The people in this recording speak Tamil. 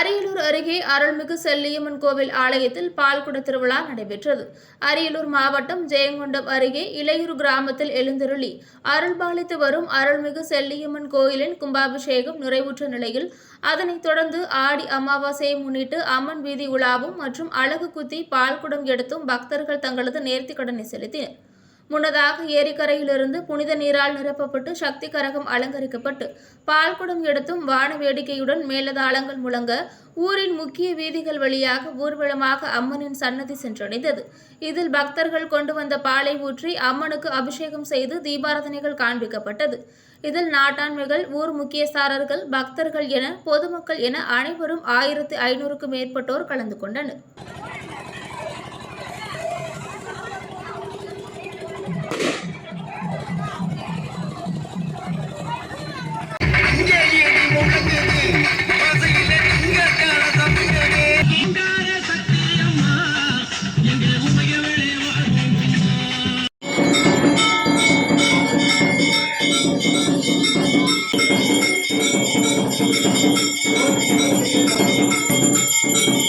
அரியலூர் அருகே அருள்மிகு செல்லியம்மன் கோவில் ஆலயத்தில் பால்குட திருவிழா நடைபெற்றது. அரியலூர் மாவட்டம் ஜெயங்கொண்டம் அருகே இளையூர் கிராமத்தில் எழுந்தருளி அருள்பாலித்து வரும் அருள்மிகு செல்லியம்மன் கோயிலின் கும்பாபிஷேகம் நிறைவுற்ற நிலையில் அதனைத் தொடர்ந்து ஆடி அமாவாசையை முன்னிட்டு அம்மன் வீதி உலாவும் மற்றும் அழகு குத்தி பால்குடம் எடுத்தும் பக்தர்கள் தங்களது நேர்த்திக் கடனை செலுத்தினர். முன்னதாக ஏரிக்கரையிலிருந்து புனித நீரால் நிரப்பப்பட்டு சக்தி கரகம் அலங்கரிக்கப்பட்டு பால்குடம் எடுத்தும் வான வேடிக்கையுடன் மேலதாளங்கள் முழங்க ஊரின் முக்கிய வீதிகள் வழியாக ஊர்வலமாக அம்மனின் சன்னதி சென்றடைந்தது. இதில் பக்தர்கள் கொண்டு வந்த பாலை ஊற்றி அம்மனுக்கு அபிஷேகம் செய்து தீபாரதனைகள் காண்பிக்கப்பட்டது. இதில் நாட்டாண்மைகள் ஊர் முக்கியஸ்தாரர்கள் பக்தர்கள் என பொதுமக்கள் என அனைவரும் ஆயிரத்தி ஐநூறுக்கும் மேற்பட்டோர் கலந்து கொண்டனர். Thank you.